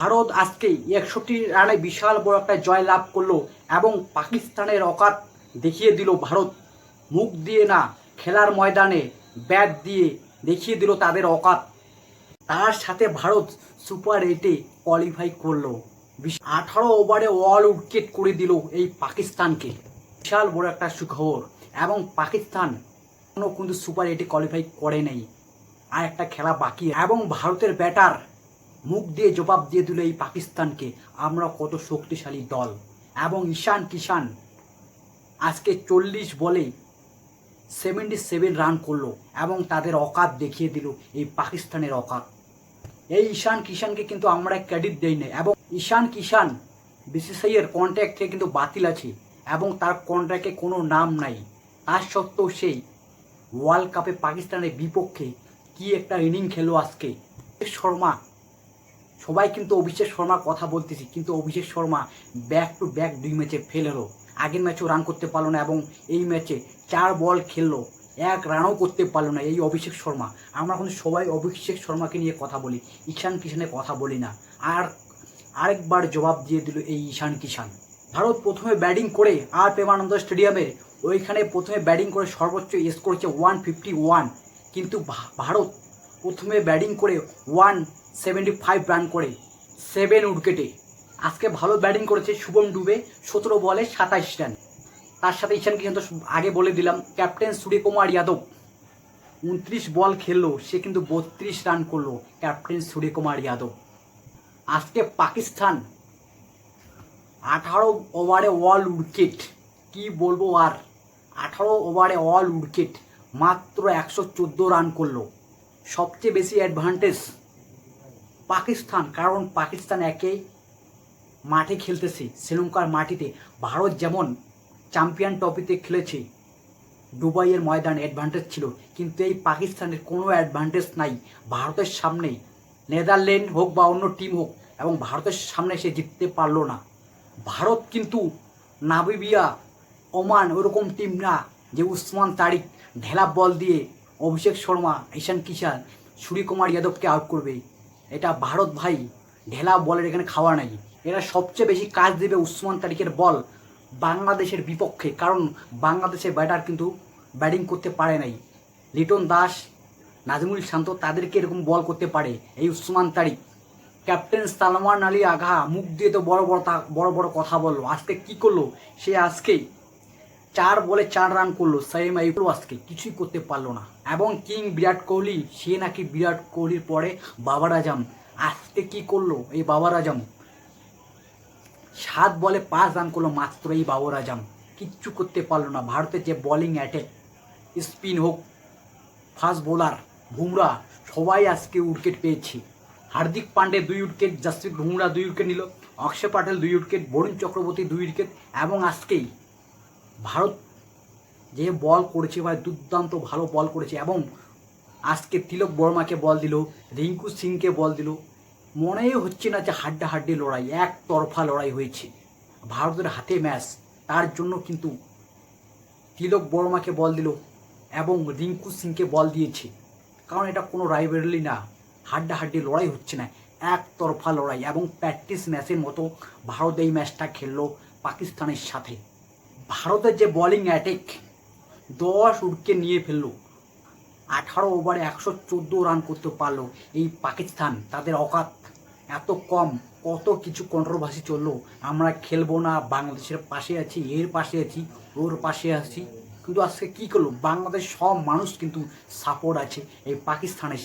ভারত আজকে একষট্টি রানে বিশাল বড় একটা জয় লাভ করল এবং পাকিস্তানের অকাত দেখিয়ে দিল ভারত। মুখ দিয়ে না খেলার ময়দানে ব্যাট দিয়ে দেখিয়ে দিল তাদের অকাত। তার সাথে ভারত সুপার এইটে কোয়ালিফাই করল। আঠারো ওভারে অল উইকেট করে দিল এই পাকিস্তানকে। বিশাল বড় একটা সুখবর এবং পাকিস্তান কোনো কিন্তু সুপার এইটে কোয়ালিফাই করে নেই। আর একটা খেলা বাকি। এবং ভারতের ব্যাটার মুখ দিয়ে জবাব দিয়ে দিল এই পাকিস্তানকে। আমরা কত শক্তিশালী দল। এবং ঈশান কিষান আজকে চল্লিশ বলে সেভেন্টি সেভেন রান করল এবং তাদের অকাত দেখিয়ে দিল এই পাকিস্তানের অকাত। এই ঈশান কিষানকে কিন্তু আমরা ক্রেডিট দেই না এবং ঈশান কিষান বিসিসিআই এর কন্ট্রাক্ট কিন্তু বাতিল আছে এবং তার কন্ট্রাক্টে কোনো নাম নাই। তার সত্ত্বেও সেই ওয়ার্ল্ড কাপে পাকিস্তানের বিপক্ষে কি একটা ইনিং খেলো আজকে? শর্মা সবাই কিন্তু অভিষেক শর্মার কথা বলতেছি, কিন্তু Abhishek Sharma back to back দুই ম্যাচে ফেল হলো। আগের ম্যাচেও রান করতে পারল না এবং এই ম্যাচে চার বল খেললো, এক রানও করতে পারল না এই অভিষেক শর্মা। আমরা কিন্তু সবাই অভিষেক শর্মাকে নিয়ে কথা বলি, ঈশান কিষানের কথা বলি না। আর আরেকবার জবাব দিয়ে দিল এই ঈশান কিষান। ভারত প্রথমে ব্যাটিং করে আর প্রেমানন্দ স্টেডিয়ামের ওইখানে প্রথমে ব্যাটিং করে সর্বোচ্চ স্কোর হচ্ছে ওয়ান ফিফটি ওয়ান কিন্তু ভারত প্রথমে ব্যাটিং করে ওয়ান সেভেন্টি ফাইভ রান করে সেভেন উইকেটে। আজকে ভালো ব্যাটিং করেছে শুভম ডুবে, সতেরো বলে সাতাইশ রান। তার সাথে ঈশান কিষান তো আগে বলে দিলাম, ক্যাপ্টেন সূর্যকুমার যাদব উনত্রিশ বল খেললো, সে কিন্তু বত্রিশ রান করল, ক্যাপ্টেন সূর্যকুমার যাদব। আজকে পাকিস্তান আঠারো ওভারে অল উইকেট। কি বলব আর? আঠারো ওভারে অল উইকেট, মাত্র একশো চোদ্দ রান করল। সবচেয়ে বেশি অ্যাডভান্টেজ পাকিস্তান, কারণ পাকিস্তান একেই মাঠে খেলতেছে। শ্রীলঙ্কার মাটিতে ভারত যেমন চ্যাম্পিয়ন ট্রফিতে খেলেছে, দুবাইয়ের ময়দানে অ্যাডভান্টেজ ছিল, কিন্তু এই পাকিস্তানের কোনো অ্যাডভান্টেজ নাই। ভারতের সামনে নেদারল্যান্ড হোক বা অন্য টিম হোক, এবং ভারতের সামনে সে জিততে পারল না। ভারত কিন্তু নাবিবিয়া ওমান ওরকম টিম না যে উসমান তারিক ঢেলা বল দিয়ে অভিষেক শর্মা, ঈশান কিষান সূর্যকুমার যাদবকে আউট করবে। এটা ভারত ভাই, ঢেলা বলের এখানে খাওয়া নাই। এরা সবচেয়ে বেশি কাজ দেবে উসমান তারিকের বল বাংলাদেশের বিপক্ষে, কারণ বাংলাদেশের ব্যাটার কিন্তু ব্যাটিং করতে পারে নাই। লিটন দাস, নাজমুল শান্ত তাদেরকে এরকম বল করতে পারে, এই উসমান তারিক ক্যাপ্টেন সালমান আলী আঘা, মুখ দিয়ে তো বড় বড় বড় বড় কথা বলল। আজকে কি করল? সে আজকেই চার বলে চার রান করল সাইম আইফুল আজকে কিছুই করতে পারল না। এবং কিং বিরাট কোহলি, সে নাকি বিরাট কোহলির পরে বাবার আজম। আজকে কি করল এই বাবার আজম? সাত বলে পাঁচ রান করল মাত্র এই বাবর আজম। কিচ্ছু করতে পারল না। ভারতের যে বোলিং অ্যাটেক স্পিন হোক ফাস্ট বোলার বুমরা, সবাই আজকে উইকেট পেয়েছে। হার্দিক পান্ডে দুই উইকেট, জাসপ্রীত বুমরা দুই উইকেট নিল, অক্ষয় পাটেল দুই উইকেট, বরুণ চক্রবর্তী দুই উইকেট এবং আজকেই ভারত যে বল করেছে বা দুর্দান্ত ভালো বল করেছে এবং আজকে তিলক বর্মাকে বল দিল, রিঙ্কু সিংকে বল দিল মনেই হচ্ছে না যে হাড্ডা হাড্ডি লড়াই এক তরফা লড়াই হয়েছে। ভারতের হাতে ম্যাচ, তার জন্য কিন্তু তিলক বর্মাকে বল দিল এবং রিঙ্কু সিংকে বল দিয়েছে। কারণ এটা কোনো রাইভেলি না হাড্ডা হাড্ডি লড়াই হচ্ছে না এক তরফা লড়াই এবং প্র্যাকটিস ম্যাচের মতো ভারত এই ম্যাচটা খেললো পাকিস্তানের সাথে। ভারতের যে বোলিং অ্যাটেক দশ উইকেট নিয়ে ফেলল। আঠারো ওভারে একশো চোদ্দ রান করতে পারল এই পাকিস্তান। তাদের অকাত এত কম, কত কিছু কন্ট্রোভার্সি চলল। আমরা খেলব না, বাংলাদেশের পাশে আছি, এর পাশে আছি, ওর পাশে আছি। কিন্তু আজকে কী করল? বাংলাদেশ সব মানুষ কিন্তু সাপোর্ট আছে এই পাকিস্তানের।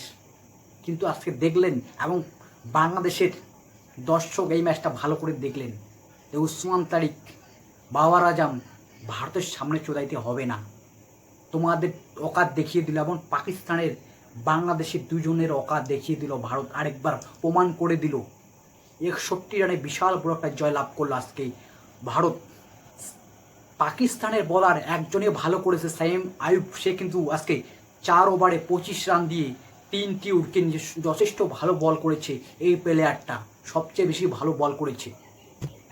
কিন্তু আজকে দেখলেন এবং বাংলাদেশের দর্শক এই ম্যাচটা ভালো করে দেখলেন। উসমান তারিক, বাবার আজম ভারতের সামনে চোদাইতে হবে না। তোমাদের অকাত দেখিয়ে দিল এবং পাকিস্তানের বাংলাদেশের দুজনের অকাত দেখিয়ে দিল। ভারত আরেকবার প্রমাণ করে দিল। একষট্টি রানে বিশাল বড় একটা জয় লাভ করল আজকে। ভারত পাকিস্তানের বলার একজনে ভালো করেছে, সাইম আয়ুব। সে কিন্তু আজকে চার ওভারে পঁচিশ রান দিয়ে তিনটি উইকেট যথেষ্ট ভালো বল করেছে এই প্লেয়ারটা সবচেয়ে বেশি ভালো বল করেছে।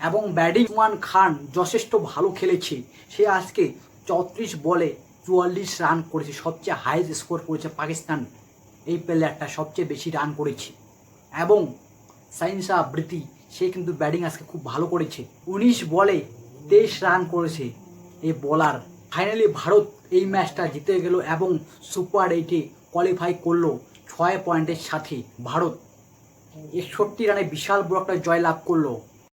এবং ব্যাটিং ওয়ান খান যথেষ্ট ভালো খেলেছে। সে আজকে চৌত্রিশ বলে চুয়াল্লিশ রান করেছে, সবচেয়ে হাইয়েস্ট স্কোর করেছে পাকিস্তান। এই প্লেয়ারটা সবচেয়ে বেশি রান করেছে। এবং সাইন্সা বৃতি সে কিন্তু ব্যাটিং আজকে খুব ভালো করেছে। উনিশ বলে তেইশ রান করেছে এই বলার ফাইনালি ভারত এই ম্যাচটা জিতে গেল এবং সুপার এইটে কোয়ালিফাই করল ছয় পয়েন্টের সাথে ভারত। একষট্টি রানে বিশাল বড় একটা জয় লাভ করল।